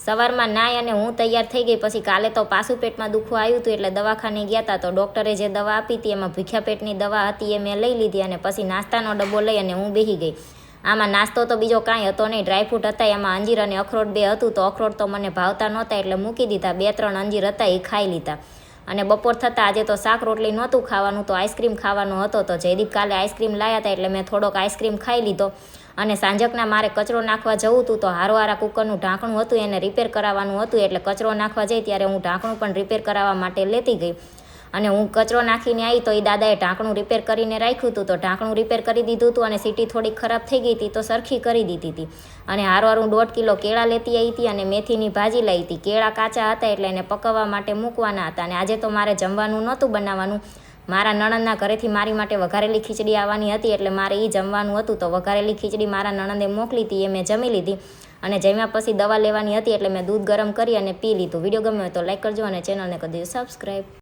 સવારમાં નાય અને હું તૈયાર થઈ ગઈ, પછી કાલે તો પાછું પેટમાં દુખવું આવ્યું હતું એટલે દવાખાને ગયા હતા તો ડૉક્ટરે જે દવા આપી હતી, એમાં ભૂખ્યા પેટની દવા હતી એ મેં લઈ લીધી અને પછી નાસ્તાનો ડબ્બો લઈ અને હું બેસી ગઈ. આમાં નાસ્તો તો બીજો કાંઈ હતો નહીં ડ્રાયફ્રૂટ હતા, એમાં અંજીર અને અખરોટ બે હતું. તો અખરોટ તો મને ભાવતા નહોતા એટલે મૂકી દીધા. બે ત્રણ અંજીર હતા એ ખાઈ લીધા. અને બપોર થતાં આજે તો શાક રોટલી નહોતું ખાવાનું, તો આઈસ્ક્રીમ ખાવાનો હતો. તો જયદીપ કાલે આઈસ્ક્રીમ લાવ્યા હતા એટલે મેં થોડોક આઈસ્ક્રીમ ખાઈ લીધો. અને સાંજકના મારે કચરો નાખવા જવું હતું તો હારોહારા કુકરનું ઢાંકણું હતું, એને રિપેર કરાવવાનું હતું, એટલે કચરો નાખવા જઈ ત્યારે હું ઢાંકણું પણ રિપેર કરાવવા માટે લેતી ગઈ. અને હું કચરો નાખીને આવી તો એ દાદાએ ઢાંકણું રિપેર કરીને રાખ્યું હતું તો ઢાંકણું રિપેર કરી દીધું હતું અને સીટી થોડી ખરાબ થઈ ગઈ હતી તો સરખી કરી દીધી હતી અને હારવાર હું દોઢ કિલો કેળા લેતી આવી હતી અને મેથીની ભાજી લાવી હતી કેળા કાચા હતા એટલે એને પકવવા માટે મૂકવાના હતા અને આજે તો મારે જમવાનું નહોતું બનાવવાનું. મારા નણંદના ઘરેથી મારી માટે વઘારેલી ખીચડી આવવાની હતી એટલે મારે એ જમવાનું હતું. તો વઘારેલી ખીચડી મારા નણંદે મોકલી હતી, એ મેં જમી લીધી. અને જમ્યા પછી દવા લેવાની હતી એટલે મેં દૂધ ગરમ કરી અને પી લીધું. વીડિયો ગમ્યો હોય તો લાઈક કરજો અને ચેનલને કરી દેજો. સબસ્ક્રાઈબ